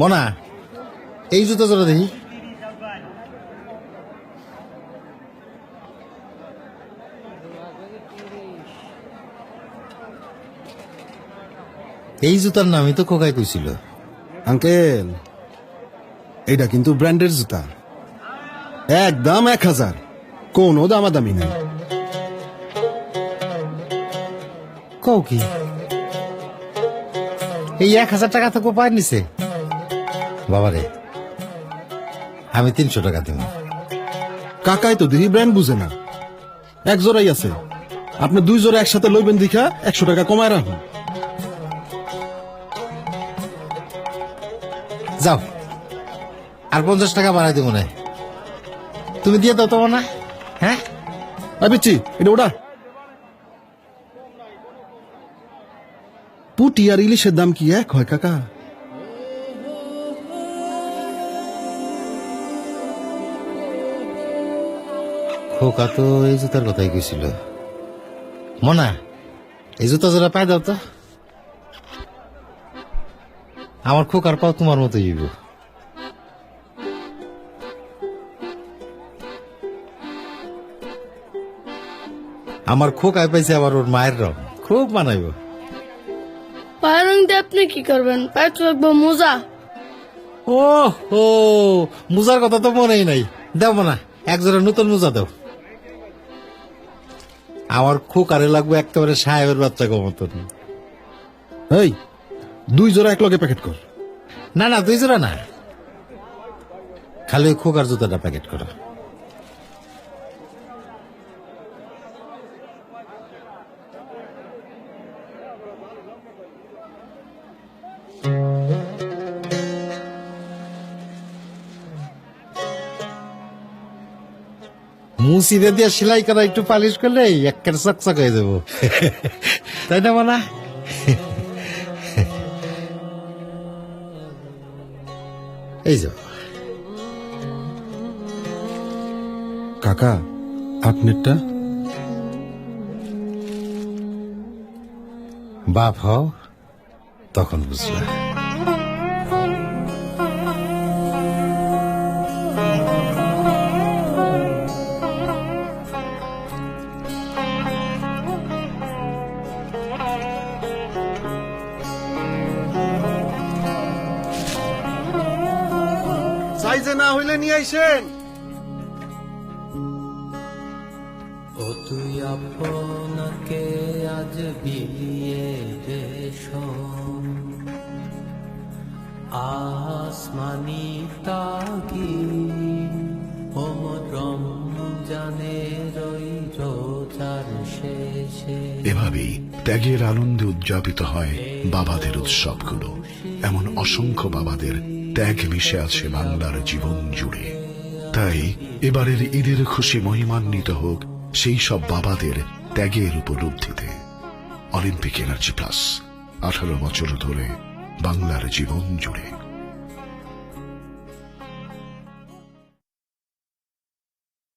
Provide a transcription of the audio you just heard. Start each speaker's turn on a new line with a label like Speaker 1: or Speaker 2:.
Speaker 1: মনা এই জুতো জোড়া দেখি। এই জুতার নামই তো খোকাই কইছিল।
Speaker 2: আঙ্কেল এটা কিন্তু ব্র্যান্ডের জুতা। একদম এক হাজার। কোনো দামাদামি নেই।
Speaker 1: কও কি? এই এক হাজার টাকা তো কোপায় নিছে। বাবারে, আমি তিনশো টাকা দিব
Speaker 2: কাকাই তো দেখি ব্র্যান্ড বুঝে না। এক জোড়াই আছে। আপনি দুই জোড়া একসাথে লইবেন দেখা, একশো টাকা কমায় রাখুন।
Speaker 1: যাও। আর পঞ্চাশ টাকা বাড়াই দেবো না। তুমি দিয়ে দাও তোমার না হ্যাঁ?
Speaker 2: পিচ্ছি এটা ওটা। পুটি আর ইলিশের দাম কি এক হয়, কাকা?
Speaker 1: খোকা তো এই জুতার কথাই কইছিল। মনা এই জুতা জোড়া পাই দাও তো। আমার খোকার পাও তোমার মতো হইব। আমার খোকায় পাইছে আবার ওর মায়ের রং। খুব মানাইব।
Speaker 3: পায়ের রং দিয়ে আপনি কি করবেন? পায়ে তো মোজা।
Speaker 1: ও হো মুজার কথা তো মনেই নাই। দেব না এক জোড়া নতুন মোজা দাও। আমার খোকারে লাগবে একেবারে সাহেবের বাচ্চা মতন
Speaker 2: এই, দুই জোড়া এক লগে প্যাকেট কর।
Speaker 1: না না, দুই জোড়া না। খালি খোকার জুতাটা প্যাকেট করো। মুসিদে দিয়ে সেলাই করা একটু পালিশ করলে একের চকচক হয়ে যাব। তাই না মানা? এই যাও
Speaker 2: কাকা আপনারটা?
Speaker 1: বাপ হও তখন বুঝলা
Speaker 2: সাইজে না হইলে নিয়ে আইসেন।
Speaker 4: ও তুই আপনাকে আজ বিলিয়ে রেশম আসমানি জানের ওই রোজার শেষে।
Speaker 5: এভাবেই ত্যাগের আনন্দে উদযাপিত হয় বাবাদের উৎসবগুলো। এমন অসংখ্য বাবাদের ত্যাগ মিশে আছে বাংলার জীবন জুড়ে। তাই এবারের ঈদের খুশি মহিমান্বিত হোক সেই সব বাবাদের ত্যাগের উপলব্ধিতে। অলিম্পিক এনার্জি প্লাস আঠারো বছর ধরে বাংলার জীবন জুড়ে।